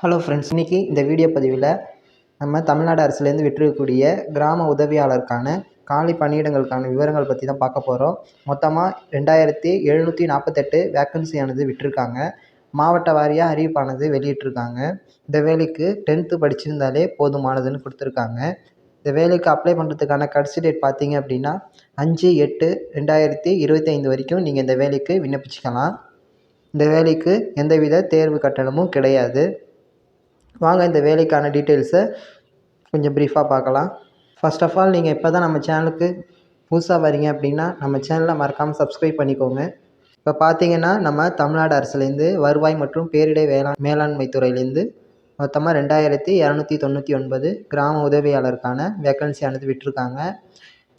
Hello friends இன்றைக்கி இந்த video பதிவில் நம்ம தமிழ்நாடு அரசுலேருந்து விட்டுருக்கக்கூடிய கிராம உதவியாளருக்கான காலி பணியிடங்களுக்கான விவரங்கள் பற்றி தான் பார்க்க போகிறோம் மொத்தமாக ரெண்டாயிரத்தி எழுநூற்றி நாற்பத்தெட்டு வேக்கன்சியானது விட்டுருக்காங்க மாவட்ட வாரியாக அறிவிப்பானது வெளியிட்டிருக்காங்க. இந்த வேலைக்கு டென்த்து படிச்சிருந்தாலே போதுமானதுன்னு கொடுத்துருக்காங்க. இந்த வேலைக்கு அப்ளை பண்ணுறதுக்கான கடைசி டேட் பார்த்தீங்க அப்படின்னா அஞ்சு எட்டு ரெண்டாயிரத்தி இருபத்தைந்து வரைக்கும் நீங்கள் இந்த வேலைக்கு விண்ணப்பிச்சிக்கலாம். இந்த வேலைக்கு எந்தவித தேர்வு கட்டணமும் கிடையாது. வாங்க இந்த வேலைக்கான டீட்டெயில்ஸை கொஞ்சம் ப்ரீஃபாக பார்க்கலாம். ஃபர்ஸ்ட் ஆஃப் ஆல் நீங்கள் இப்போ தான் நம்ம சேனலுக்கு புதுசாக வரீங்க அப்படின்னா நம்ம சேனலை மறக்காமல் சப்ஸ்கிரைப் பண்ணிக்கோங்க. இப்போ பார்த்தீங்கன்னா நம்ம தமிழ்நாடு அரசுலேருந்து வருவாய் மற்றும் பேரிடை வேளாண் மேலாண்மை துறையிலேருந்து மொத்தமாக ரெண்டாயிரத்தி இரநூத்தி தொண்ணூற்றி ஒன்பது கிராம உதவியாளருக்கான வேக்கன்சியானது விட்டுருக்காங்க.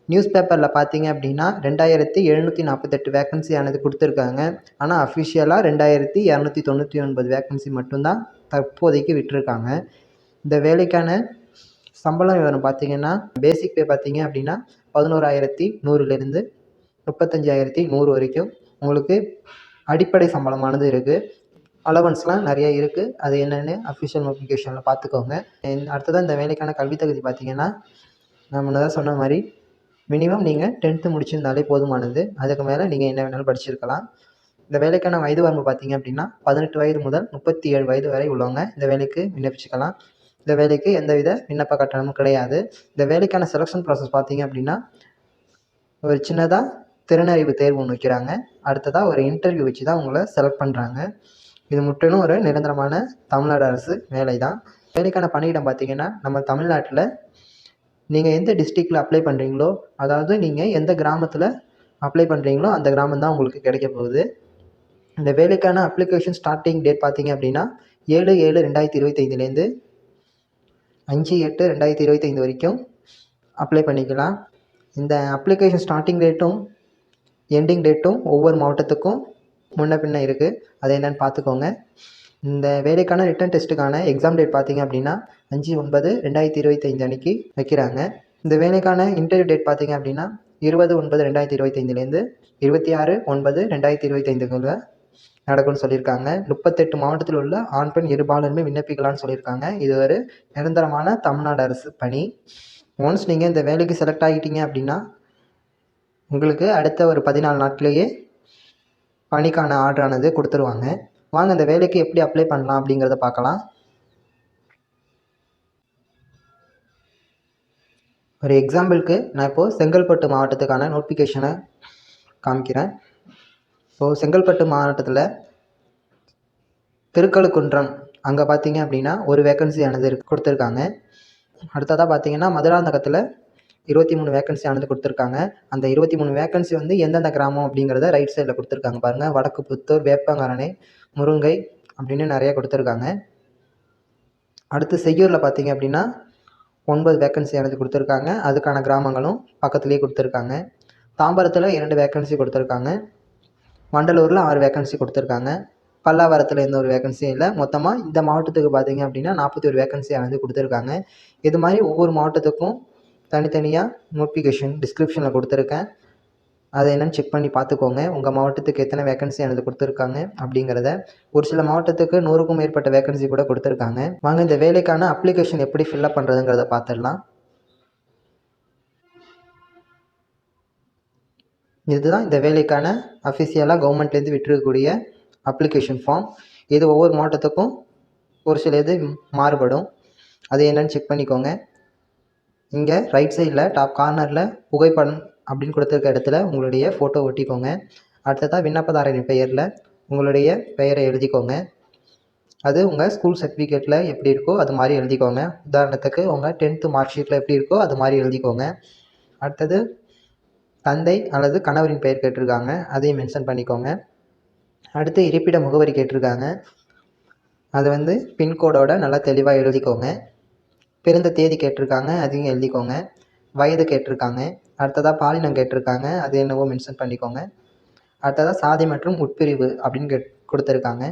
நியூஸ் பேப்பரில் பார்த்தீங்க அப்படின்னா ரெண்டாயிரத்தி எழுநூற்றி நாற்பத்தெட்டு வேக்கன்சியானது கொடுத்துருக்காங்க. ஆனால் அஃபிஷியலாக ரெண்டாயிரத்தி இரநூத்தி தொண்ணூற்றி ஒன்பது வேக்கன்சி மட்டும்தான் தற்போதைக்கு விட்டிருக்காங்க. இந்த வேலைக்கான சம்பளம் விவரம் பார்த்தீங்கன்னா பேசிக் பே பார்த்தீங்க அப்படின்னா பதினோராயிரத்தி நூறுலேருந்து முப்பத்தஞ்சாயிரத்தி நூறு வரைக்கும் உங்களுக்கு அடிப்படை சம்பளமானது இருக்குது அலவன்ஸ்லாம் நிறைய இருக்குது அது என்னென்னு அஃபிஷியல் நோட்டிஃபிகேஷனில் பார்த்துக்கோங்க. அடுத்ததாக இந்த வேலைக்கான கல்வித் தகுதி பார்த்தீங்கன்னா நான் முன்னதாக சொன்ன மாதிரி மினிமம் நீங்கள் டென்த்து முடிச்சிருந்தாலே போதுமானது. அதுக்கு மேலே நீங்கள் என்ன வேணாலும் படிச்சிருக்கலாம். இந்த வேலைக்கான வயது வரம்பு பார்த்தீங்க அப்படின்னா பதினெட்டு வயது முதல் முப்பத்தி ஏழு வயது வரை உள்ளவங்க இந்த வேலைக்கு விண்ணப்பிச்சுக்கலாம். இந்த வேலைக்கு எந்தவித விண்ணப்ப கட்டணமும் கிடையாது. இந்த வேலைக்கான செலெக்ஷன் ப்ராசஸ் பார்த்தீங்க அப்படின்னா ஒரு சின்னதாக திறனறிவு தேர்வு ஒன்று வைக்கிறாங்க. அடுத்ததாக ஒரு இன்டர்வியூ வச்சு தான் உங்களை செலக்ட் பண்ணுறாங்க இது முற்றிலும் ஒரு நிரந்தரமான தமிழ்நாடு அரசு வேலை தான் வேலைக்கான பணியிடம் பார்த்தீங்கன்னா நம்ம தமிழ்நாட்டில் நீங்கள் எந்த டிஸ்ட்ரிக்டில் அப்ளை பண்ணுறீங்களோ அதாவது நீங்கள் எந்த கிராமத்தில் அப்ளை பண்ணுறீங்களோ அந்த கிராமம் தான் உங்களுக்கு கிடைக்க போகுது. இந்த வேலைக்கான அப்ளிகேஷன் ஸ்டார்டிங் டேட் பார்த்தீங்க அப்படின்னா ஏழு ஏழு ரெண்டாயிரத்தி இருபத்தைந்துலேருந்து அஞ்சு எட்டு ரெண்டாயிரத்தி இருபத்தைந்து வரைக்கும் அப்ளை பண்ணிக்கலாம். இந்த அப்ளிகேஷன் ஸ்டார்டிங் டேட்டும் எண்டிங் டேட்டும் ஒவ்வொரு மாவட்டத்துக்கும் முன்ன பின்ன இருக்குது அது என்னென்னு பார்த்துக்கோங்க. இந்த வேலைக்கான ரிட்டன் டெஸ்ட்டுக்கான எக்ஸாம் டேட் பார்த்தீங்க அப்படின்னா அஞ்சு ஒன்பது ரெண்டாயிரத்தி இருபத்தைந்து அன்றைக்கி வைக்கிறாங்க. இந்த வேலைக்கான இன்டர்வியூ டேட் பார்த்தீங்க அப்படின்னா இருபது ஒன்பது ரெண்டாயிரத்தி இருபத்தைந்துலேருந்து இருபத்தி ஆறு ஒன்பது ரெண்டாயிரத்தி இருபத்தைந்துக்குள்ள நடக்கும்னு சொல்லியிருக்காங்க. முப்பத்தெட்டு மாவட்டத்தில் உள்ள ஆண் பெண் இருபாலருமே விண்ணப்பிக்கலாம்னு சொல்லியிருக்காங்க. இது ஒரு நிரந்தரமான தமிழ்நாடு அரசு பணி. ஒன்ஸ் நீங்கள் இந்த வேலைக்கு செலக்ட் ஆகிட்டீங்க அப்படின்னா உங்களுக்கு அடுத்த ஒரு பதினாலு நாட்லேயே பணிக்கான ஆர்டரானது கொடுத்துருவாங்க. வாங்க இந்த வேலைக்கு எப்படி அப்ளை பண்ணலாம் அப்படிங்கிறத பார்க்கலாம். ஒரு எக்ஸாம்பிளுக்கு நான் இப்போது செங்கல்பட்டு மாவட்டத்துக்கான நோட்டிஃபிகேஷனை காமிக்கிறேன். இப்போது செங்கல்பட்டு மாவட்டத்தில் திருக்கழுக்குன்றம் அங்கே பார்த்தீங்க அப்படின்னா ஒரு வேக்கன்சி ஆனது கொடுத்துருக்காங்க. அடுத்ததாக பார்த்தீங்கன்னா மதுராந்தகத்தில் இருபத்தி மூணு வேக்கன்சி ஆனது கொடுத்துருக்காங்க. அந்த இருபத்தி மூணு வேக்கன்சி வந்து எந்தெந்த கிராமம் அப்படிங்கிறத ரைட் சைடில் கொடுத்துருக்காங்க பாருங்கள் வடக்கு புத்தூர் வேப்பங்கரணை முருங்கை அப்படின்னு நிறைய கொடுத்துருக்காங்க. அடுத்து செய்யூரில் பார்த்தீங்க அப்படின்னா ஒன்பது வேக்கன்சி ஆனது கொடுத்துருக்காங்க. அதுக்கான கிராமங்களும் பக்கத்துலேயே கொடுத்துருக்காங்க. தாம்பரத்தில் இரண்டு வேக்கன்சி கொடுத்துருக்காங்க. வண்டலூரில் ஆறு வேக்கன்சி கொடுத்துருக்காங்க. பல்லாவரத்தில் எந்த ஒரு வேக்கன்சியும் இல்லை. மொத்தமாக இந்த மாவட்டத்துக்கு பார்த்தீங்க அப்படின்னா நாற்பத்தி ஒரு வேக்கன்சி வந்து கொடுத்துருக்காங்க. இது மாதிரி ஒவ்வொரு மாவட்டத்துக்கும் தனித்தனியாக நோட்டிஃபிகேஷன் டிஸ்கிரிப்ஷனில் கொடுத்துருக்கேன். அதை என்னென்னு செக் பண்ணி பார்த்துக்கோங்க. உங்கள் மாவட்டத்துக்கு எத்தனை வேக்கன்சி எனது கொடுத்துருக்காங்க அப்படிங்கிறத. ஒரு சில மாவட்டத்துக்கு நூறுக்கும் மேற்பட்ட வேக்கன்சி கூட கொடுத்துருக்காங்க. வாங்க இந்த வேலைக்கான அப்ளிகேஷன் எப்படி ஃபில்லப் பண்ணுறதுங்கிறத பார்த்துடலாம். இதுதான் இந்த வேலைக்கான அஃபிஷியலாக கவர்மெண்ட்லேருந்து விட்டுருக்கக்கூடிய அப்ளிகேஷன் ஃபார்ம் இது ஒவ்வொரு மாவட்டத்துக்கும் ஒரு சில இது மாறுபடும். அது என்னென்னு செக் பண்ணிக்கோங்க. இங்கே ரைட் சைடில் டாப் கார்னரில் புகைப்படம் அப்படின்னு கொடுத்துருக்க இடத்துல உங்களுடைய ஃபோட்டோ ஒட்டிக்கோங்க. அடுத்ததாக விண்ணப்பதாரரின் பெயரில் உங்களுடைய பெயரை எழுதிக்கோங்க. அது உங்கள் ஸ்கூல் சர்டிஃபிகேட்டில் எப்படி இருக்கோ அது மாதிரி எழுதிக்கோங்க. உதாரணத்துக்கு உங்கள் டென்த்து மார்க் ஷீட்டில் எப்படி இருக்கோ அது மாதிரி எழுதிக்கோங்க. அடுத்தது தந்தை அல்லது கணவரின் பெயர் கேட்டிருக்காங்க. அதையும் மென்ஷன் பண்ணிக்கோங்க. அடுத்து இருப்பிட முகவரி கேட்டிருக்காங்க. அது வந்து பின்கோடோட நல்லா தெளிவாக எழுதிக்கோங்க. பிறந்த தேதி கேட்டிருக்காங்க. அதையும் எழுதிக்கோங்க. வயது கேட்டிருக்காங்க. அடுத்ததாக பாலினம் கேட்டிருக்காங்க. அது என்னவோ மென்ஷன் பண்ணிக்கோங்க. அடுத்ததாக சாதி மற்றும் உட்பிரிவு அப்படின்னு கேட் கொடுத்துருக்காங்க.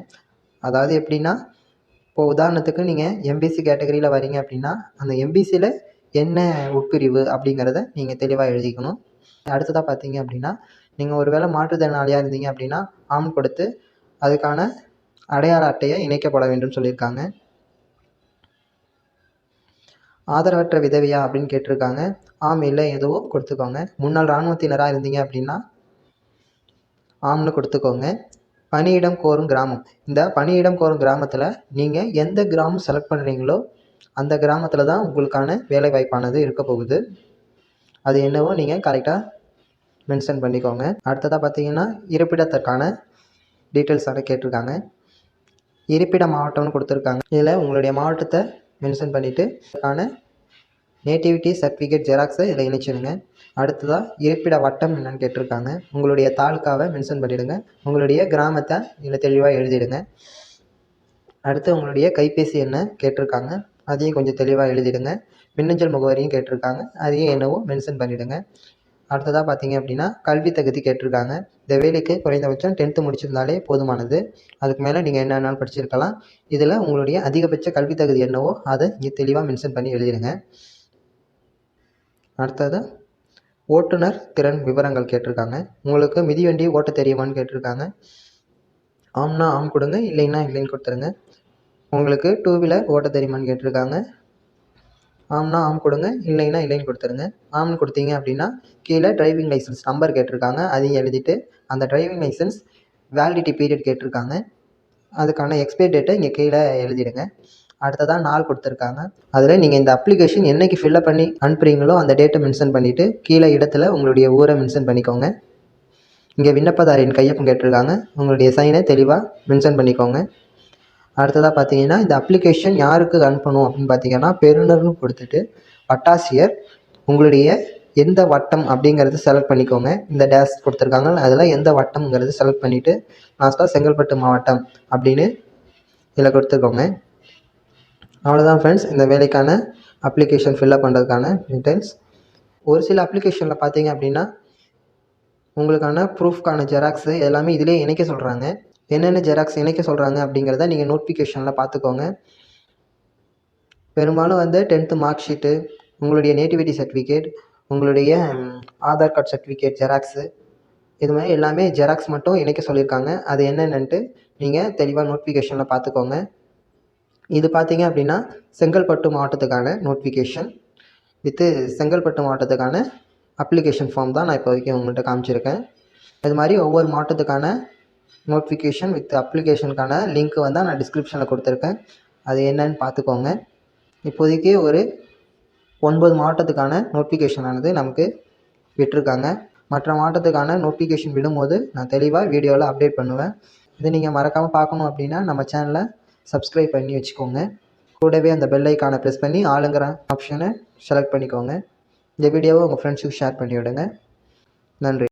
அதாவது எப்படின்னா இப்போது உதாரணத்துக்கு நீங்கள் எம்பிசி கேட்டகரியில் வரீங்க அப்படின்னா அந்த எம்பிசியில் என்ன உட்பிரிவு அப்படிங்கிறத நீங்கள் தெளிவாக எழுதிக்கணும். அடுத்ததாக பார்த்தீங்க அப்படின்னா நீங்கள் ஒரு வேளை மாற்றுத்திறனாளியாக இருந்தீங்க அப்படின்னா ஆம் கொடுத்து அதுக்கான அடையாள அட்டையை இணைக்கப்பட வேண்டும் சொல்லியிருக்காங்க. ஆதரவற்ற விதவையா அப்படின்னு கேட்டிருக்காங்க. ஆம் இல்லை எதுவோ கொடுத்துக்கோங்க. முன்னாள் இராணுவத்தினராக இருந்தீங்க அப்படின்னா ஆம்னு கொடுத்துக்கோங்க. பணியிடம் கோரும் கிராமம். இந்த பணியிடம் கோரும் கிராமத்தில் நீங்கள் எந்த கிராமம் செலக்ட் பண்ணுறீங்களோ அந்த கிராமத்தில் தான் உங்களுக்கான வேலை வாய்ப்பானது இருக்க போகுது. அது என்னவோ நீங்கள் கரெக்டாக மென்ஷன் பண்ணிக்கோங்க. அடுத்ததாக பார்த்தீங்கன்னா இருப்பிடத்திற்கான டீட்டெயில்ஸான கேட்டிருக்காங்க. இருப்பிட மாவட்டம்னு கொடுத்துருக்காங்க. இதில் உங்களுடைய மாவட்டத்தை மென்ஷன் பண்ணிவிட்டு அதுக்கான நேட்டிவிட்டி சர்டிஃபிகேட் ஜெராக்ஸை இதில் இணைச்சிடுங்க. அடுத்ததாக இருப்பிட வட்டம் என்னன்னு கேட்டிருக்காங்க. உங்களுடைய தாலுக்காவை மென்ஷன் பண்ணிவிடுங்க உங்களுடைய கிராமத்தை இதில் தெளிவாக எழுதிடுங்க. அடுத்து உங்களுடைய கைபேசி என்ன கேட்டிருக்காங்க அதையும் கொஞ்சம் தெளிவாக எழுதிடுங்க. மின்னஞ்சல் முகவரியும் கேட்டிருக்காங்க. அதையும் என்னவோ மென்ஷன் பண்ணிவிடுங்க அடுத்ததாக பார்த்தீங்க அப்படின்னா கல்வி தகுதி கேட்டிருக்காங்க. இந்த வேலைக்கு குறைந்தபட்சம் டென்த்து முடிச்சிருந்தாலே போதுமானது. அதுக்கு மேலே நீங்கள் என்ன வேணாலும் படிச்சிருக்கலாம். இதில் உங்களுடைய அதிகபட்ச கல்வி தகுதி என்னவோ அதை இங்கே தெளிவாக மென்ஷன் பண்ணி எழுதிடுங்க. அடுத்தது ஓட்டுநர் திறன் விவரங்கள் கேட்டிருக்காங்க. உங்களுக்கு மிதிவண்டி ஓட்ட தெரியுமான்னு கேட்டிருக்காங்க. ஆம்னா ஆம் கொடுங்க இல்லைன்னா இல்லைன்னு கொடுத்துருங்க. உங்களுக்கு டூ வீலர் ஓட்ட தெரியுமான்னு கேட்டிருக்காங்க. ஆம்னா ஆம் கொடுங்க இல்லைன்னா இல்லைன்னு கொடுத்துருங்க. ஆம்னு கொடுத்தீங்க அப்படின்னா கீழே டிரைவிங் லைசன்ஸ் நம்பர் கேட்டிருக்காங்க. அதையும் எழுதிட்டு அந்த டிரைவிங் லைசன்ஸ் வேலிடிட்டி பீரியட் கேட்டிருக்காங்க. அதுக்கான எக்ஸ்பைரி டேட்டை இங்கே கீழே எழுதிடுங்க. அடுத்ததாக நாள் கொடுத்துருக்காங்க. அதில் நீங்கள் இந்த அப்ளிகேஷன் என்னைக்கு ஃபில்அப் பண்ணி அனுப்புகிறீங்களோ அந்த டேட்டை மென்ஷன் பண்ணிவிட்டு கீழே இடத்துல உங்களுடைய ஊரை மென்ஷன் பண்ணிக்கோங்க. இங்கே விண்ணப்பதாரின் கையொப்பம் கேட்டிருக்காங்க. உங்களுடைய சைனை தெளிவாக மென்ஷன் பண்ணிக்கோங்க. அடுத்ததாக பார்த்தீங்கன்னா இந்த அப்ளிகேஷன் யாருக்கு அனுப்பணும் அப்படின்னு பார்த்தீங்கன்னா பெறுநர்னு கொடுத்துட்டு வட்டாசியர் உங்களுடைய எந்த வட்டம் அப்படிங்கிறது செலக்ட் பண்ணிக்கோங்க. இந்த டேஸ் கொடுத்துருக்காங்க அதில் எந்த வட்டம்ங்கிறது செலக்ட் பண்ணிவிட்டு லாஸ்ட்டாக செங்கல்பட்டு மாவட்டம் அப்படின்னு இதில் கொடுத்துக்கோங்க அவ்வளோதான் ஃப்ரெண்ட்ஸ் இந்த வேலைக்கான அப்ளிகேஷன் ஃபில்அப் பண்ணுறதுக்கான டீட்டெயில்ஸ் ஒரு சில அப்ளிகேஷனில் பார்த்தீங்க அப்படின்னா உங்களுக்கான ப்ரூஃப்கான ஜெராக்ஸு எல்லாமே இதிலே இணைக்க சொல்கிறாங்க என்னென்ன ஜெராக்ஸ் இணைக்க சொல்கிறாங்க அப்படிங்கிறத நீங்கள் நோட்டிஃபிகேஷனில் பார்த்துக்கோங்க. பெரும்பாலும் வந்து டென்த்து மார்க் ஷீட்டு உங்களுடைய நேட்டிவிட்டி சர்டிஃபிகேட் உங்களுடைய ஆதார் கார்டு சர்டிஃபிகேட் ஜெராக்ஸு இது மாதிரி எல்லாமே ஜெராக்ஸ் மட்டும் இணைக்க சொல்லியிருக்காங்க. அது என்னென்னன்ட்டு நீங்கள் தெளிவாக நோட்டிஃபிகேஷனில் பார்த்துக்கோங்க. இது பார்த்தீங்க அப்படின்னா செங்கல்பட்டு மாவட்டத்துக்கான நோட்டிஃபிகேஷன் வித்து செங்கல்பட்டு மாவட்டத்துக்கான அப்ளிகேஷன் ஃபார்ம் தான் நான் இப்போ வரைக்கும் உங்கள்கிட்ட காமிச்சிருக்கேன். இது மாதிரி ஒவ்வொரு மாவட்டத்துக்கான நோட்டிஃபிகேஷன் வித் அப்ளிகேஷனுக்கான லிங்க் வந்து நான் டிஸ்கிரிப்ஷனில் கொடுத்துருக்கேன். அது என்னன்னு பார்த்துக்கோங்க. இப்போதைக்கு ஒரு ஒன்பது மாவட்டத்துக்கான நோட்டிஃபிகேஷனானது நமக்கு விட்டுருக்காங்க. மற்ற மாவட்டத்துக்கான நோட்டிஃபிகேஷன் விடும்போது நான் தெளிவாக வீடியோவில் அப்டேட் பண்ணுவேன். இதை நீங்கள் மறக்காமல் பார்க்கணும் அப்படின்னா நம்ம சேனலை சப்ஸ்கிரைப் பண்ணி வச்சுக்கோங்க. கூடவே அந்த பெல் ஐக்கானை ப்ரெஸ் பண்ணி ஆளுங்கிற ஆப்ஷனை செலக்ட் பண்ணிக்கோங்க. இந்த வீடியோவை உங்கள் ஃப்ரெண்ட்ஸுக்கு ஷேர் பண்ணி விடுங்க நன்றி.